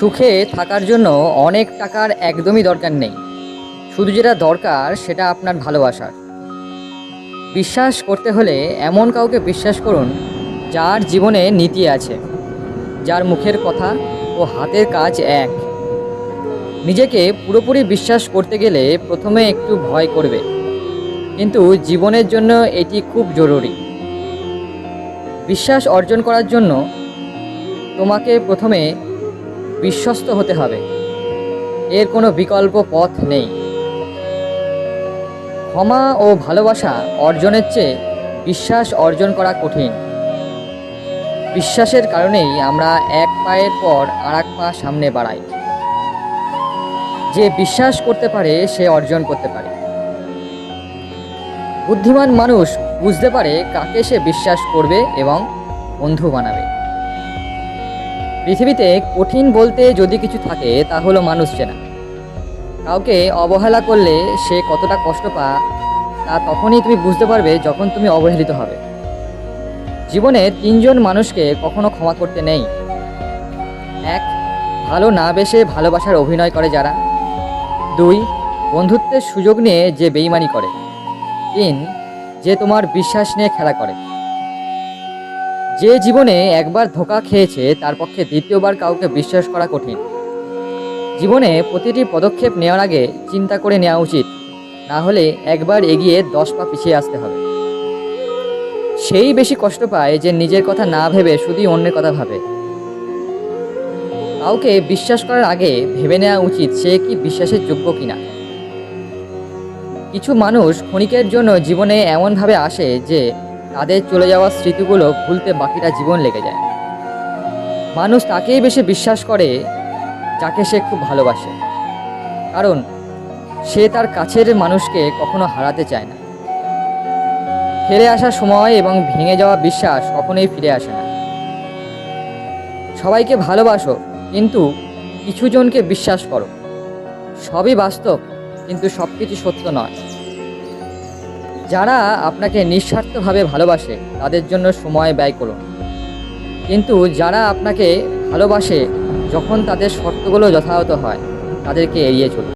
সুখে থাকার জন্য অনেক টাকার একদমই দরকার নেই। শুধু যেটা দরকার, সেটা আপনার ভালোবাসার। বিশ্বাস করতে হলে এমন কাউকে বিশ্বাস করুন, যার জীবনে নীতি আছে, যার মুখের কথা ও হাতের কাজ এক। নিজেকে পুরোপুরি বিশ্বাস করতে গেলে প্রথমে একটু ভয় করবে। কিন্তু জীবনের জন্য এটি খুব জরুরি। বিশ্বাস অর্জন করার জন্য তোমাকে প্রথমে বিশ্বস্ত হতে হবে। এর কোনো বিকল্প পথ নেই। ক্ষমা ও ভালোবাসা অর্জনের চেয়ে বিশ্বাস অর্জন করা কঠিন। বিশ্বাসের কারণেই আমরা এক পায়ের পর আর এক পা সামনে বাড়াই। যে বিশ্বাস করতে পারে, সে অর্জন করতে পারে। বুদ্ধিমান মানুষ বুঝতে পারে কাকে সে বিশ্বাস করবে এবং বন্ধু বানাবে। পৃথিবীতে কঠিন বলতে যদি কিছু থাকে, তা হলো মানুষ চেনা। কাউকে অবহেলা করলে সে কতটা কষ্ট পা তা তখনই তুমি বুঝতে পারবে যখন তুমি অবহেলিত হবে। জীবনে তিনজন মানুষকে কখনো ক্ষমা করতে নেই। এক, ভালো না বেসে ভালোবাসার অভিনয় করে যারা। দুই, বন্ধুত্বের সুযোগ নিয়ে যে বেইমানি করে। তিন, যে তোমার বিশ্বাস নিয়ে খেলা করে। যে জীবনে একবার ধোকা খেয়েছে, তার পক্ষে দ্বিতীয়বার কাউকে বিশ্বাস করা কঠিন। জীবনে প্রতিটি পদক্ষেপ নেওয়ার আগে চিন্তা করে নেওয়া উচিত, না হলে একবার এগিয়ে দশ পা পিছিয়ে আসতে হবে। সেই বেশি কষ্ট পায় যে নিজের কথা না ভেবে শুধুই অন্যের কথা ভাবে। কাউকে বিশ্বাস করার আগে ভেবে নেওয়া উচিত সে কি বিশ্বাসের যোগ্য কিনা। কিছু মানুষ ক্ষণিকের জন্য জীবনে এমনভাবে আসে যে তাদের চলে যাওয়া স্মৃতিগুলো ভুলতে বাকিটা জীবন লেগে যায়। মানুষ তাকেই বেশি বিশ্বাস করে, যাকে সে খুব ভালোবাসে। কারণ, সে তার কাছের মানুষকে কখনো হারাতে চায় না। ফেলে আসা সময় এবং ভেঙে যাওয়া বিশ্বাস কখনোই ফিরে আসে না। সবাইকে ভালোবাসো, কিন্তু কিছু জনকে বিশ্বাস করো। সবই বাস্তব, কিন্তু সব কিছু সত্য নয়। যারা আপনাকে নিঃস্বার্থভাবে ভালোবাসে, তাদের জন্য সময় ব্যয় করুন। কিন্তু যারা আপনাকে ভালোবাসে, যখন তাদের শর্তগুলো যথাযথ হয়, তাদেরকে এড়িয়ে চলুন।